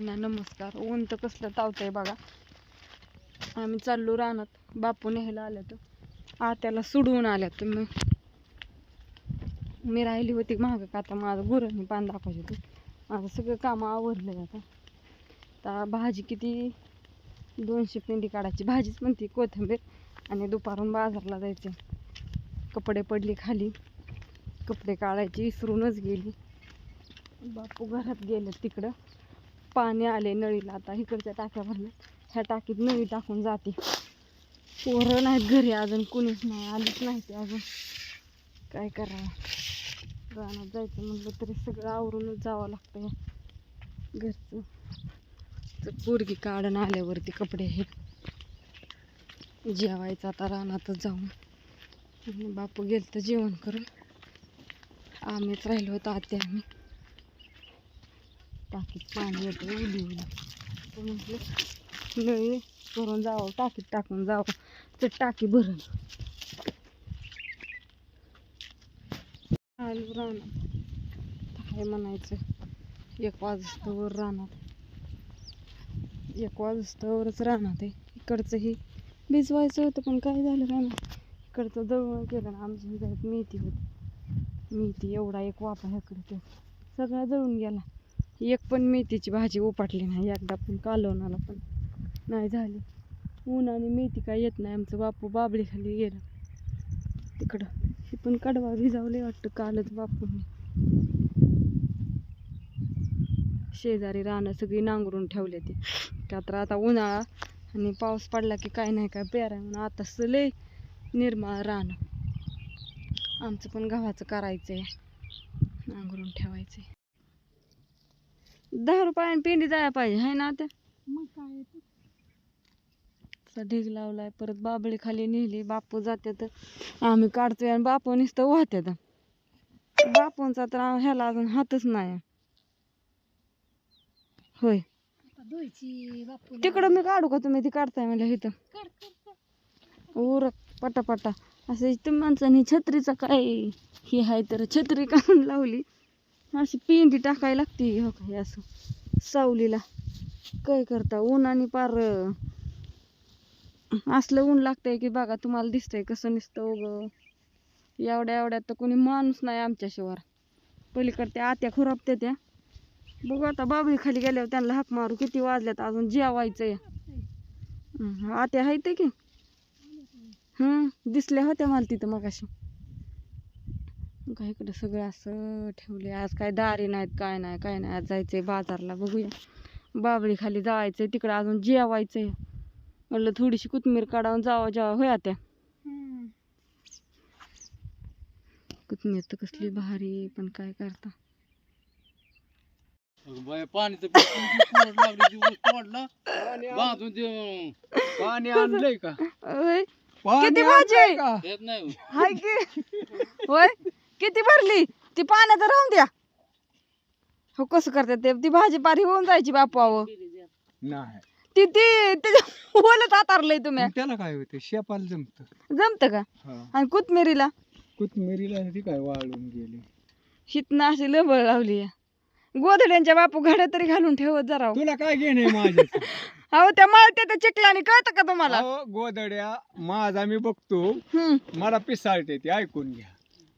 ना नमस्कार. ऊन तर कसलं तावतंय बघा. आम्ही चाललो रानात. बापू न्यायला आल्या तर आत्याला सोडवून आल्या तर मग मी राहिली होती मागं का आता माझं गुरांनी पान दाखवायचे होते. माझं सगळं कामं आवरलं आता. आता भाजी किती? दोनशे पेंडी काढायची. भाजीच म्हणती कोथिंबीर आणि दुपारून बाजारला जायचं कपडे पडले खाली. कपडे काढायची विसरूनच गेली. बापू घरात गेले तिकडं. पाणी आले नळीला आता इकडच्या टाक्या भरल्या. ह्या टाकीत नळी टाकून जाते. पोरं नाहीत घरी अजून कुणीच नाही आलीच नाही ते अजून. काय करावं? रानात जायचं म्हटलं तरी सगळं आवरूनच जावं लागतं घरचं. तर पोरगी काढून आल्यावरती कपडे हे. जेवायचं आता रानातच जाऊन. बापू गेलं तर जेवण करून. आम्हीच राहिलो होतो आत्या आम्ही. टाकीत पाणी येतं उली उली तर म्हटलं नळी करून जावं टाकीत टाकून जावं. तर टाकी भरून आलो रानात. काय म्हणायचं? एक वाजस्तवर रानात. एक वाजस्तवरच रानात आहे. इकडचं भिजवायचं होतं पण काय झालं का ना इकडचं जवळ केलं ना आमच्या घरात मेथी होती. मेथी एवढा एक वापा ह्याकडे तो सगळा जळून गेला. एक पण मेथीची भाजी उपाटली नाही एकदा पण कालवणाला पण नाही झाली. ऊन आणि मेथी काय येत नाही आमचं बापू बाबळी खाली तिकडं हे पण कडवा भिजावले वाटतं कालच बापूने. शेजारी रानं सगळी नांगरून ठेवले ती. त्यात तर आता उन्हाळा आणि पाऊस पडला की काय नाही काय पेराय म्हणून आता लय निर्मळ रान. आमचं पण गव्हाचं करायचं आहे नांगरून ठेवायचं आहे दहा रुपयाने पेंडी जायला पाहिजे आहे ना मग काय असा ढीग लावलाय परत बाबळी खाली नेली बापू जाते तर आम्ही काढतोय आणि बापू नुसतं वाहत्यात. बापूंचा तर ह्याला अजून हातच नाही. होय. तिकडं मी काढू का तुम्ही? ती काढताय म्हणलं इथं. उरक पटापटा. असं तुम्ही माणसांनी छत्रीचा काय? हे आहे तर छत्री काढून लावली. अशी पिंडी टाकायला लागते हो काय असं सावलीला. काय करता? उन्हाने पार असलं ऊन लागतंय की बघा तुम्हाला दिसतंय कसं नसतं उग. एवढ्या एवढ्यात तर कोणी माणूस नाही आमच्या शिवार पलीकडे त्या आत्या खुरापत्या त्या. बघू आता बाबळी खाली गेल्यावर त्यांना हाक मारू किती वाजल्यात अजून जेवायचंय. हं, आत्या आहेत की. हम्म दिसल्या होत्या मला तिथं मगाशी. काय इकडं सगळं असं ठेवले आज काय दारी नाहीत काय नाही काय नाही. आज जायचंय बाजारला बघूया. बाबळी खाली जायचंय तिकडं अजून जेवायचंय. म्हणलं थोडीशी कोथमीर काढावून जावं जेव्हा होया त्या. कोथमीर तर कसली भारी पण काय करता. पाणी आणलंय का? किती भाजी? आहे? हो. हाय की. होय. किती भरली? ती पाण्यात राहून द्या. हो कसं करतात ते? ती भाजी पारी होऊन जायची बापावं नाही. ती ती त्याच्या ओलत तुम्ही. मग त्याला काय होतं शेपाला जमत. जमतं का? आणि कोथमिरीला? कोथमिरीला ती काय वाळून गेली. हितनं अशी लबळ लावली. गोधड्यांच्या बापू घड्या तरी घालून ठेवत जरा. तुला काय घेणे माझ्या अहो त्या माळत्या त्या चिखलाने कळतं का तुम्हाला? गोदड्या माझा मी बघतो. हम्म. मला पिसाळते ती ऐकून घ्या.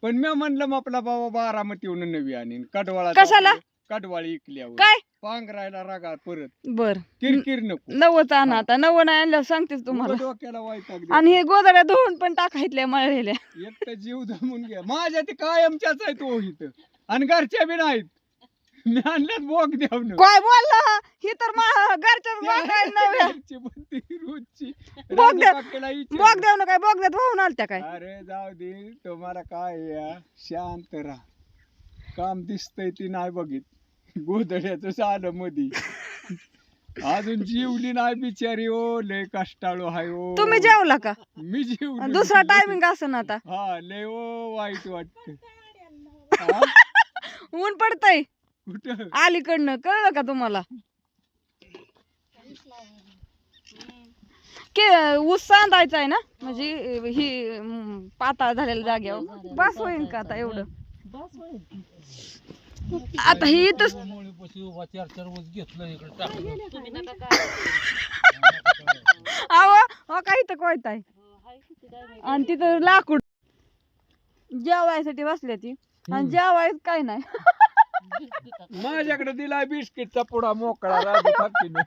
पण मी म्हणलं मग आपला बाबा बारामतीहून नवी आणीन. कडवाळा कशाला? कडवाळी इकल्यावर काय? पांघरायला रागा परत. बर. किरकिर नको. नव्वद आणा आता. नव्वद नाही आणल्यावर सांगतेच तुम्हाला. डोक्याला वाईट आणि हे गोधड्या धुवून पण टाकायतल्या मळलेल्या. एक तर जीव जमून घ्या माझ्या ते कायमच्याच आहे तो इथं. आणि घरच्या बी नाहीत. मी आणल्यात बोग द्याव काय बोलला? हा? तर मा- घरच्या बागायला नव्या घरची पण ती रोजची बोग द्या- राजू काकीला विचार. बॉग देऊ ना काय? बॉग देत वाहून आलत्या काय? अरे जाऊ दे तुम्हाला काय या? शांत राहा. काम दिसतंय ती नाही बघित. गोधड्याचं झालं मधी. अजून जीवली नाही बिचारी ओ लय कष्टाळू हाय ओ. तुम्ही जेवला का? मी जीवली दुसरा टायमिंग असं आता. हा लय ओ वाईट वाटत ऊन पडतय. अलीकडनं कळलं का तुम्हाला? के ऊस सांदायचा आहे ना? म्हणजे ही अं, पाताळ झालेल्या जाग्यावर बस होईन का आता एवढं? बस होईल आता हे टाकलं अहो हो का इथं कोयता आहे? आणि तिथं लाकूड जेवायसाठी बसल्या ती. आणि जेवायच काय नाही. माझ्याकडे दिलाय बिस्किटचा पुडा मोकळा राजू खातीने.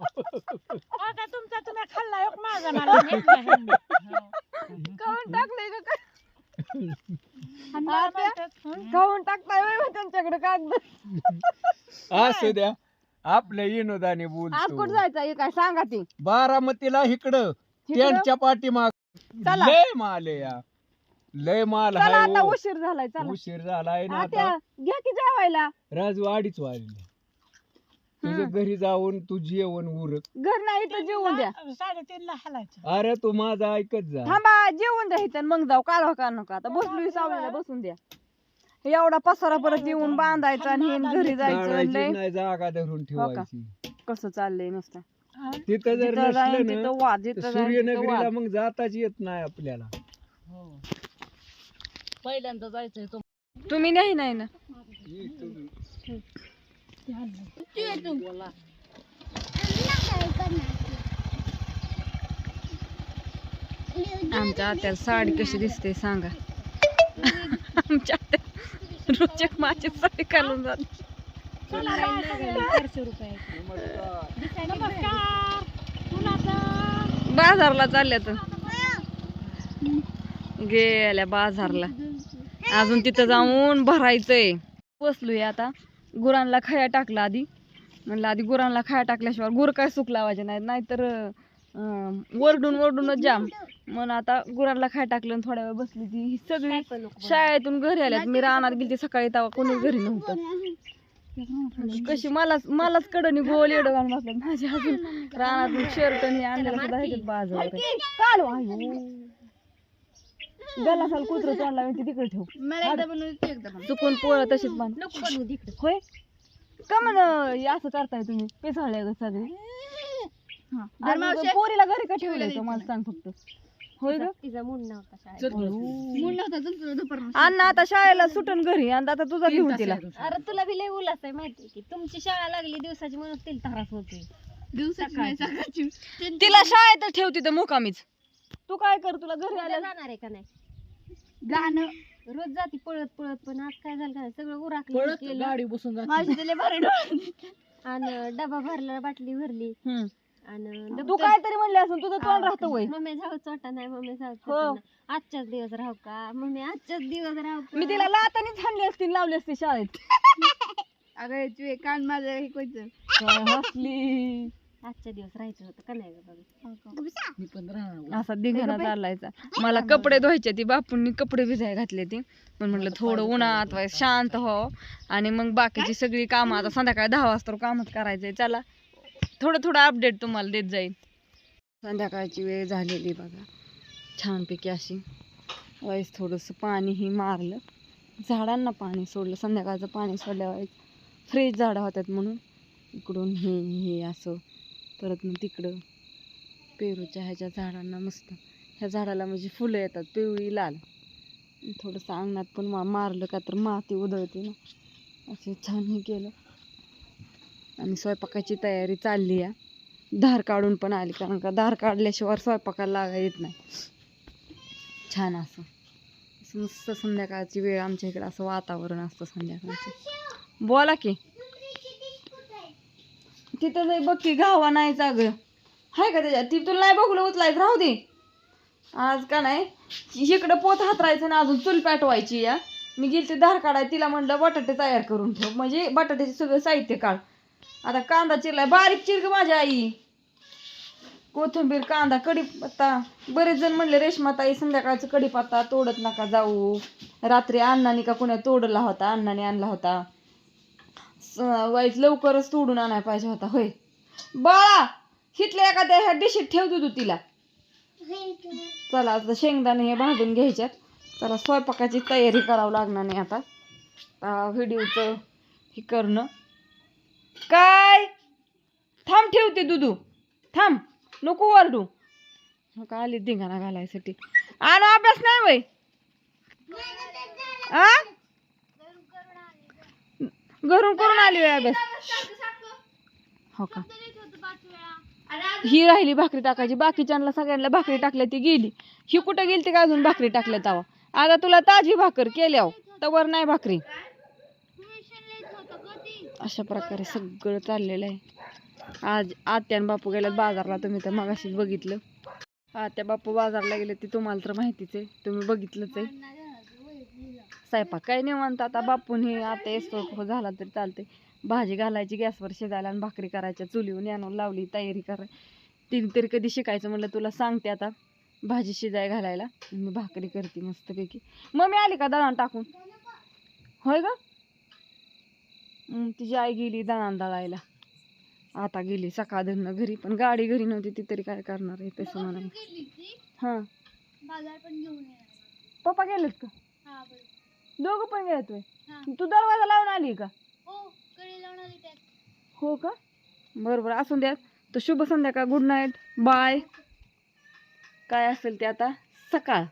आता तुमचा तुम्ही खाल्ला एक माझा मला घेतला. खाऊन टाकलंय का काय आणि मला? म्हणतात, हं? खाऊन टाकताय होय त्यांच्याकडे कागद असू द्या आपल्या विनोदाने आज बोलतो कुठं जायचं हे काय सांगा ती बारामतीला इकडं? त्यांच्या पाठीमाग चला. लय माल या लय माल चला हाय आता हो. उशीर झालाय चला. उशीर झालाय ना आत्या आता. घ्या की जेवायला. राजू अडीच वाजले तुझं घरी जाऊन तू जेवण उरक. घर नाही तर जेवून द्या. साडेतीनला हलायचं. अरे तू माझा ऐकत जा. थांबा जेवून द्या इथं मग जाऊ. कालवा का नका आता. बसलो सावलीला बसून द्या. एवढा पसारा परत येऊन बांधायचा आणि हे घरी जायचं काढायची लय नाही जागा धरून ठेवायची. कसं चाललंय नुसतं. तिथं जर जिथं जाईन नसलं ना तिथं वाद तर जिथं जाईन तिथं सूर्यनगरीला वाद. मग जाताच येत नाही आपल्याला. पहिल्यांदा जायचंय तो तुम्ही नाही नाही ना. आमच्या आत्याला साडी कशी दिसते सांगा. आमच्या आत्या रोजच्या माझी साडी घालून जात. चारशे रुपये बाजारला चालल्या तर गेल्या बाजारला. अजून तिथं जाऊन भरायचंय. बसलोय आता. गुरांना खाया टाकला आधी. म्हणलं आधी गुरांना खाया टाकल्याशिवाय गुर काय सुख लावायचे नाही नाहीतर अं, वरडून वरडूनच जाम. म्हणून आता गुरांना खाय टाकलं थोड्या वेळ बसली ती. ही सगळी शाळेतून घरी आल्यात. मी रानात गेली सकाळी तेव्हा कोणी घरी नव्हतं. कशी मलाच मलाच कडनी गोल एवढं घालून बसलं माझ्या अजून रानातून शर्ट आणि आणलेलं सुद्धा बाजार काल आयो गला साल कुत्र तोंडला मी तिकडे ठेव. चुकून पोरं तशीच मान होय? का म्हण असं करताय तुम्ही. पेसाळले ग सगळे? आणि पोरीला घरी का ठेवलंय का मला सांग फक्त. होय ग? अण्णा आता शाळेला सुटून घरी. आणि आता तुझा घेऊन तिला. अरे तुला बी लय उल्हास आहे माहिती की. तुमची शाळा लागली दिवसाची म्हणून तिला त्रास होतोय. तिला शाळेत ठेव तिथं मुकामीच. तू काय कर तुला घरी आल्या जाणार आहे का नाही? गाणं रोज जाती पळत पळत पण आज काय झालं काय सगळं उराकलं केलं. गाडी बसून जाते. आणि डबा भरला बाटली भरली. हम्म. आणि तू दप्तर- काहीतरी म्हणले असून तुझं तोंड राहतं वय. मम्मी जाऊ चोटा नाही मम्मी जाऊ हो. नाही. आजच्याच दिवस राहू का? मम्मी आजच्याच दिवस राहू का? मी तिला लातानीच हाणली असती लावली असती शाळेत. कान माझं हे कोणतं? काय हसली? आजच्या दिवस राहायचं होतं का नाही ग बाबा? मी पण राहणार असा दिघाना चाललायचा. मला कपडे धुवायचे ती बापूंनी कपडे भिजाय घातले ती पण म्हटलं थोडं उन्हात व्हाय शांत व्हावं आणि मग बाकीची सगळी कामं आता संध्याकाळी दहा वाजता कामच करायचंय. चला. थोडं थोडं अपडेट तुम्हाला देत जाईल संध्याकाळची वेळ झालेली बघा. छानपैकी अशी वाईस थोडंसं पाणीही मारलं. झाडांना पाणी सोडलं. संध्याकाळचं पाणी सोडल्यावर फ्रेश झाडं होतात म्हणून. इकडून हे हे असं परत मग तिकडं पेरूच्या ह्याच्या झाडांना मस्त. ह्या झाडाला म्हणजे फुलं येतात पिवळी लाल. थोडंसं अंगणात पण मा मारलं का तर माती उधळते ना. असं छान हे केलं. आणि स्वयंपाकाची तयारी चालली आहे धार काढून पण आली कारण का धार काढल्याशिवाय स्वयंपाकाला लागा येत नाही. छान असं मस्त संध्याकाळची वेळ आमच्या इकडे असं वातावरण असतं संध्याकाळचं. बोला की. तिथं नाही बघ की गावा नाही अगं हाय का त्याच्यात? ती तुला नाही बघलं उचलायचं? राहू दे. आज का नाही? इकडं पोत हातरायचं ना अजून चूल पेटवायची या मी गेली ते धार काढाय तिला म्हणलं बटाटे तयार करून ठेव. म्हणजे बटाट्याचे सगळं साहित्य काढ. आता कांदा चिरलाय. बारीक चिरग माझ्या आई. कोथिंबीर कांदा कढीपत्ता. बरेच जण म्हणले रेशमाताई संध्याकाळचं कढीपत्ता तोडत नका जाऊ. रात्री अण्णाने का कोणा तोडला होता? अण्णाने आणला होता. वाईट लवकरच तोडून आणायला पाहिजे होता होय. बाळा हिथल्या एखाद्या ह्या डिशीत ठेवतो तू तिला. चला आता शेंगदाणे हे भाजून घ्यायच्यात. चला स्वयंपाकाची तयारी करावं लागणार नाही आता. व्हिडिओचं हे करणं. काय? थांब ठेवते दुधू थांब नको वरडू का आली धिंगाणा घालायसाठी. आणि अभ्यास नाही वय. आ? घरून करून आली अभ्यास. हो का? ही राहिली भाकरी टाकायची. बाकीच्यांना सगळ्यांना भाकरी टाकल्या ती गेली. ही कुठं गेली ती का अजून भाकरी टाकल्या तवा? आता तुला ताजी भाकर केल्या तवर नाही भाकरी. अशा प्रकारे सगळं चाललेलं आहे. आज आत्यान बापू गेल्यात बाजारला तुम्ही तर मगाशीच बघितलं. आत्या बापू बाजारला गेले ते तुम्हाला तर माहितीच आहे. तुम्ही बघितलंच आहे. स्वयंपाक काय निवांत आता बापून हे आता येतो झाला तरी चालते भाजी घालायची गॅसवर शिजायला आणि भाकरी करायच्या. चुलीवर आणून लावली तयारी कराय तिने तरी कधी शिकायचं म्हणलं तुला सांगते आता भाजी शिजाय घालायला. मी भाकरी करते मस्तपैकी. मग मी आली का दळण टाकून? होय हम्म, तिची आई गेली दळण दळायला. आता गेली सकाळ धरणं घरी पण गाडी घरी नव्हती ती तरी काय करणार आहे तसं म्हणा हां. बाजार पण घेऊन पप्पा गेलेत का? हा दोघं पण हा. तू दरवाजा लावून आली का? हो कडे लावून आली त्यात. हो का? बरोबर असून द्या. तर शुभ संध्याकाळ गुड नाईट बाय काय असेल ते आता? सकाळ.